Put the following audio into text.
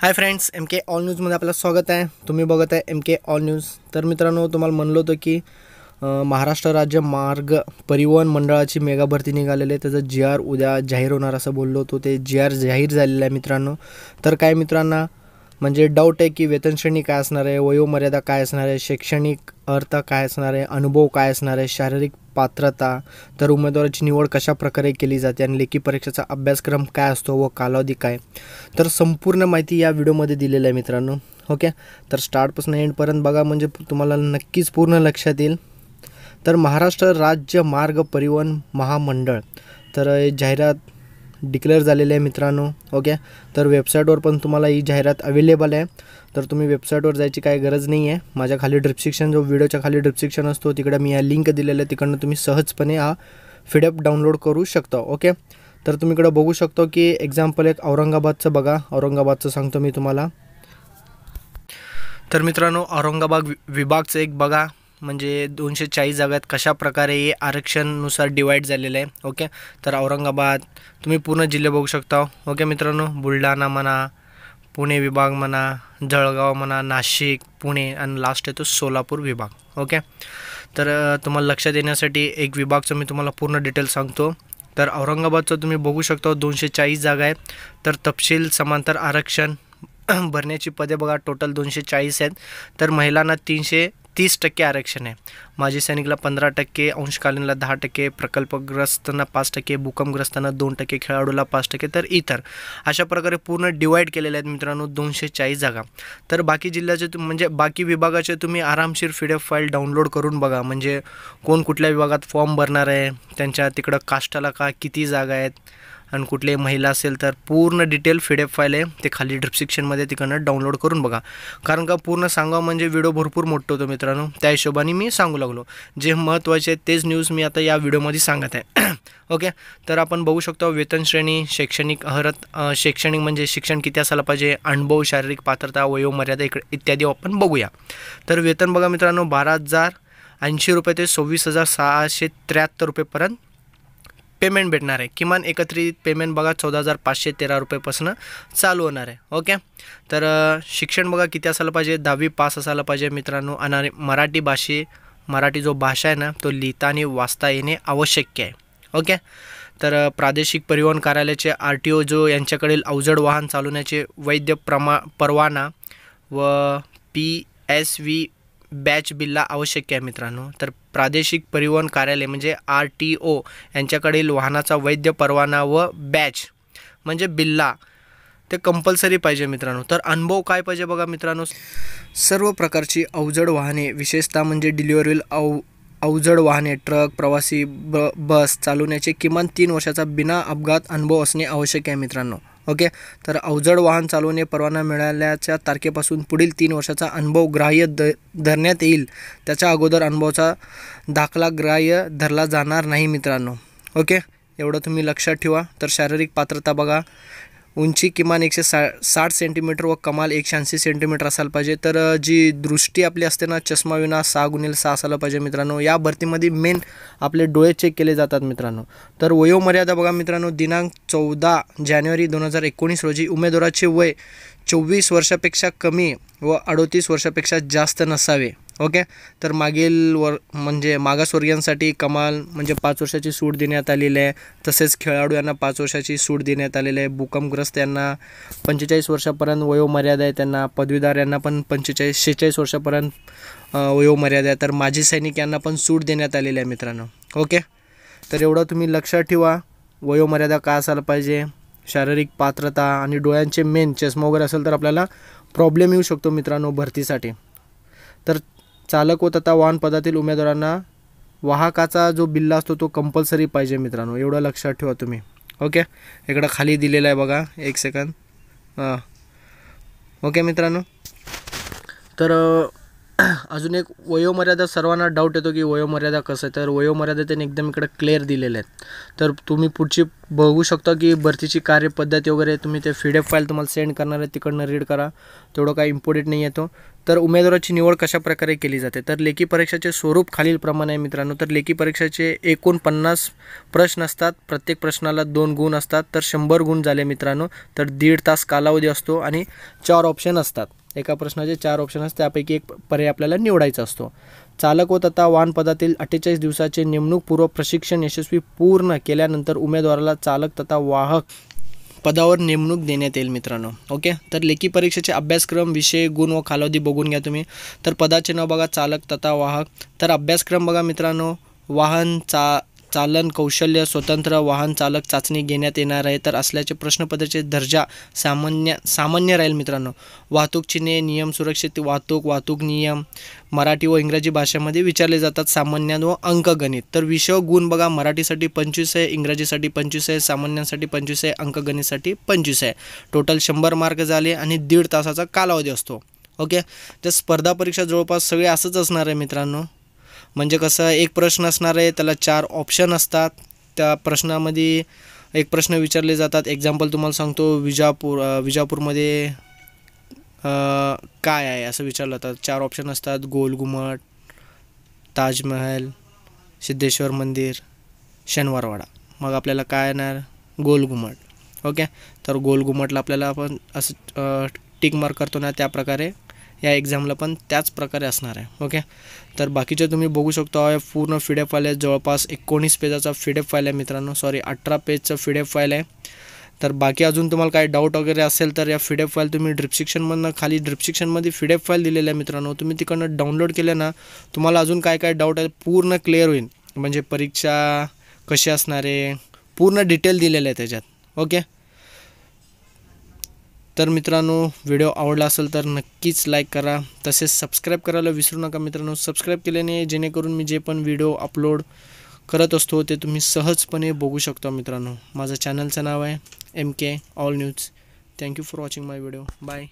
Hi friends M K all न्यूजमध्ये आपलं स्वागत आहे. तुम्ही बघत आहे एम के ऑल न्यूज तर मित्रांनो तुम्हाला म्हणलं होतं की महाराष्ट्र राज्य मार्ग परिवहन मंडळाची मेगा भरती निघालेली आहे. त्याचं जी आर उद्या जाहीर होणार असं बोललो होतो. ते जी आर जाहीर झालेलं आहे मित्रांनो. तर काय मित्रांना म्हणजे डाऊट आहे की वेतनश्रेणी काय असणार आहे वयोमर्यादा काय असणार आहे शैक्षणिक अर्थ काय असणार आहे अनुभव काय असणार आहे शारीरिक पात्रता तर उमेदवाराची निवड कशा प्रकारे केली जाते आणि लेखी परीक्षेचा अभ्यासक्रम काय असतो व कालावधी काय? तर संपूर्ण माहिती या व्हिडिओमध्ये दिलेली आहे मित्रांनो. ओके? तर स्टार्टपासून एंडपर्यंत बघा म्हणजे तुम्हाला नक्कीच पूर्ण लक्षात येईल. तर महाराष्ट्र राज्य मार्ग परिवहन महामंडळ तर जाहिरात डिक्लेअर झालेले आहे मित्रांनो ओके तर वेबसाईटवर पण तुम्हाला ही जाहिरात अवेलेबल आहे. तर तुम्ही वेबसाईटवर जायची काही गरज नाही आहे माझ्या खाली ड्रिप्सिक्शन जो व्हिडिओच्या खाली ड्रिप्सिक्शन असतो तिकडे मी या लिंक दिलेलं आहे. तिकडनं तुम्ही सहजपणे हा फिडअप डाउनलोड करू शकता ओके तर तुम्ही इकडं बघू शकतो की एक्झाम्पल एक औरंगाबादचं बघा. औरंगाबादचं सांगतो मी तुम्हाला. तर मित्रांनो औरंगाबाद विभागचं एक बघा. म्हणजे दोनशे चाळीस जागात कशा प्रकारे हे आरक्षणनुसार डिवाईड झालेलं आहे ओके तर औरंगाबाद तुम्ही पूर्ण जिल्हे बघू शकता. ओके मित्रांनो? बुलढाणा म्हणा पुणे विभाग म्हणा जळगाव म्हणा नाशिक पुणे आणि लास्ट येतो सोलापूर विभाग ओके तर तुम्हाला लक्षात येण्यासाठी एक विभागचं मी तुम्हाला पूर्ण डिटेल सांगतो. तर औरंगाबादचं तुम्ही बघू शकता दोनशे चाळीस जागा आहे तर तपशील समांतर आरक्षण भरण्याची पदे बघा टोटल दोनशे चाळीस आहेत. तर महिलांना तीनशे तीस टक्के आरक्षण आहे. माजी सैनिकला पंधरा टक्के अंशकालीनला दहा टक्के प्रकल्पग्रस्तांना पाच टक्के भूकंपग्रस्तांना दोन टक्के खेळाडूला पाच टक्के तर इतर. अशा प्रकारे पूर्ण डिवाईड केलेले आहेत मित्रांनो दोनशे चाळीस जागा. तर बाकी जिल्ह्याचे म्हणजे बाकी विभागाचे तुम्ही आरामशीर पी एफ फाईल डाउनलोड करून बघा. म्हणजे कोण कुठल्या विभागात फॉर्म भरणार आहे त्यांच्या तिकडं काष्टाला का किती जागा आहेत आणि कुठली महिला असेल तर पूर्ण डिटेल फीडएफ फाईल आहे. ते खाली डिस्क्रिप्शनमध्ये तिकडनं डाउनलोड करून बघा. कारण का पूर्ण सांगा म्हणजे व्हिडिओ भरपूर मोठं होतो मित्रांनो. त्या हिशोबाने मी सांगू लागलो. जे महत्त्वाचे आहेत तेच न्यूज मी आता या व्हिडिओमध्ये सांगत आहे. ओके तर आपण बघू शकतो वेतन श्रेणी शैक्षणिक अहरत शैक्षणिक म्हणजे शिक्षण किती असायला पाहिजे अनुभव शारीरिक पात्रता वयोमर्यादा इकडे इत्यादी आपण बघूया. तर वेतन बघा मित्रांनो बारा हजार ऐंशी रुपये ते सव्वीस हजार सहाशे त्र्याहत्तर रुपयेपर्यंत पेमेंट भेटणार आहे. किमान एकत्रित पेमेंट बघा चौदा हजार पाचशे तेरा रुपयेपासून चालू होणार आहे. ओके? तर शिक्षण बघा किती असायला पाहिजे? दहावी पास असायला पाहिजे मित्रांनो. आणि मराठी भाषे मराठी जो भाषा आहे ना तो लिहिता आणि वाचता येणे आवश्यक आहे. ओके? तर प्रादेशिक परिवहन कार्यालयाचे आर टी ओ जो यांच्याकडील अवजड वाहन चालवण्याचे वैद्य प्रमा परवाना व पी एस व्ही बॅच बिल्ला आवश्यक आहे मित्रांनो. तर प्रादेशिक परिवहन कार्यालय म्हणजे आर टी ओ यांच्याकडील वाहनाचा वैद्य परवाना व बॅच म्हणजे बिल्ला ते कंपल्सरी पाहिजे मित्रांनो. तर अनुभव काय पाहिजे बघा मित्रांनो? सर्व प्रकारची अवजड वाहने विशेषतः म्हणजे डिलिव्हरील अव अवजड वाहने ट्रक प्रवासी ब बस चालवण्याचे किमान तीन वर्षाचा बिना अपघात अनुभव असणे आवश्यक आहे मित्रांनो. ओके? तर अवजड वाहन चालवणे परवाना मिळाल्याच्या तारखेपासून पुढील तीन वर्षाचा अनुभव ग्राह्य द धरण्यात येईल. त्याच्या अगोदर अनुभवाचा दाखला ग्राह्य धरला जाणार नाही मित्रांनो. ओके? एवढं तुम्ही लक्षात ठेवा. तर शारीरिक पात्रता बघा. उंची किमान एकशे सा साठ सेंटीमीटर व कमाल एकशे ऐंशी सेंटीमीटर असायला पाहिजे. तर जी दृष्टी आपली असते ना चष्मा विना सहा गुणिले सहा असायला पाहिजे मित्रांनो. या भरतीमध्ये मेन आपले डोळे चेक केले जातात मित्रांनो. तर वयोमर्यादा बघा मित्रांनो दिनांक चौदा जानेवारी दोन हजार एकोणीस रोजी उमेदवाराचे वय चोवीस वर्षापेक्षा कमी व अडोतीस वर्षापेक्षा जास्त नसावे ओके तर मागील वर म्हणजे मागासवर्गीयांसाठी कमाल म्हणजे पाच वर्षाची सूट देण्यात आलेली आहे. तसेच खेळाडू यांना पाच वर्षाची सूट देण्यात आलेली आहे. भूकंपग्रस्त यांना पंचेचाळीस वर्षापर्यंत वयोमर्यादा आहे. त्यांना पदवीधार यांना पण पंचेचाळीस शेहेचाळीस वर्षापर्यंत वयोमर्यादा आहे. तर माजी सैनिक यांना पण सूट देण्यात आलेली आहे मित्रांनो ओके तर एवढं तुम्ही लक्षात ठेवा. वयोमर्यादा काय असायला पाहिजे? शारीरिक पात्रता आणि डोळ्यांचे मेन चष्मा वगैरे असेल तर आपल्याला प्रॉब्लेम येऊ शकतो मित्रांनो भरतीसाठी. तर चालक व तथा वाहन पदातील उमेदवारांना वाहकाचा जो बिल्ला असतो तो कंपल्सरी पाहिजे मित्रांनो एवढं लक्षात ठेवा तुम्ही. ओके इकडं खाली दिलेलं आहे बघा एक सेकंद हां. ओके मित्रांनो? तर अजून एक वयोमर्यादा सर्वांना डाऊट येतो की वयोमर्यादा कसं आहे. तर वयोमर्यादा त्यांनी एकदम इकडं क्लिअर दिलेले आहेत. तर तुम्ही पुढची बघू शकता की भरतीची कार्यपद्धती वगैरे तुम्ही ते फीडॅप फाईल तुम्हाला सेंड करणार आहे. तिकडनं रीड करा. तेवढं काही इम्पॉर्टंट नाही येतो तर उमेदवाराची निवड कशा प्रकारे केली जाते? तर लेखी परीक्षेचे स्वरूप खालीलप्रमाणे आहे मित्रांनो. तर लेखी परीक्षेचे एकूण पन्नास प्रश्न असतात. प्रत्येक प्रश्नाला दोन गुण असतात. तर शंभर गुण झाले मित्रांनो. तर दीड तास कालावधी असतो आणि चार ऑप्शन असतात. एका प्रश्नाचे चार ऑप्शन असतात त्यापैकी एक पर्याय आपल्याला निवडायचा असतो. चालक व तथा वाहन पदातील अठ्ठेचाळीस दिवसाचे नेमणूकपूर्व प्रशिक्षण यशस्वी पूर्ण केल्यानंतर उमेदवाराला चालक तथा वाहक पदावर नेमणूक देण्यात येईल मित्रांनो. ओके? तर लेखी परीक्षेचे अभ्यासक्रम विषय गुण व कालावधी बघून घ्या तुम्ही. तर पदाचे नाव बघा चालक तथा वाहक. तर अभ्यासक्रम बघा मित्रांनो. वाहन चा चालन कौशल्य स्वतंत्र वाहन चालक चाचणी घेण्यात येणार आहे. तर असल्याचे प्रश्नपत्राचे दर्जा सामान्य सामान्य राहील मित्रांनो. वाहतूक चिन्हे नियम सुरक्षित वाहतूक वाहतूक नियम मराठी व इंग्रजी भाषेमध्ये विचारले जातात. सामान्य व अंकगणित. तर विषय गुण बघा. मराठीसाठी पंचवीस आहे इंग्रजीसाठी पंचवीस आहे सामान्यांसाठी पंचवीस आहे अंकगणितसाठी पंचवीस आहे. टोटल शंभर मार्क झाले आणि दीड तासाचा कालावधी असतो. ओके? तर स्पर्धा परीक्षा जवळपास सगळे असंच असणार आहे मित्रांनो. म्हणजे कसं एक प्रश्न असणार आहे त्याला चार ऑप्शन असतात. त्या प्रश्नामध्ये एक प्रश्न विचारले जातात. एक्झाम्पल तुम्हाला सांगतो विजापूर विजापूरमध्ये काय आहे असं विचारलं जातं. चार ऑप्शन असतात. गोल घुमट ताजमहल सिद्धेश्वर मंदिर शनिवारवाडा. मग आपल्याला काय येणार? गोल घुमट. ओके? तर गोल घुमटला आपल्याला आपण असं टिक मार्क करतो ना त्या प्रकारे या एक्झामला पण त्याच प्रकारे असणार आहे. ओके तर बाकीचे तुम्ही बघू शकता पूर्ण फिडेप फाईल आहे जवळपास एकोणीस पेजाचा फिडेप फाईल आहे मित्रांनो. सॉरी अठरा पेजचं फिडेप फाईल आहे. तर बाकी अजून तुम्हाला काही डाऊट वगैरे असेल तर या फिडेप फाईल तुम्ही ड्रिप्सिक्शनमधनं खाली ड्रिप्सिक्शनमध्ये फिडेप फाईल दिलेलं आहे मित्रांनो. तुम्ही तिकडनं डाउनलोड केलं ना तुम्हाला अजून काय काय डाऊट आहे पूर्ण क्लिअर होईल. म्हणजे परीक्षा कशी असणार आहे पूर्ण डिटेल दिलेलं आहे त्याच्यात. ओके तर मित्रांनो व्हिडिओ आवडला असेल तर नक्कीच लाईक करा. तसेच सबस्क्राईब करायला विसरू नका मित्रांनो. सबस्क्राईब केल्याने जेणेकरून मी जे पण व्हिडिओ अपलोड करत असतो ते तुम्ही सहजपणे बघू शकता मित्रांनो. माझं चॅनलचं नाव आहे M K all news thank you for watching my video bye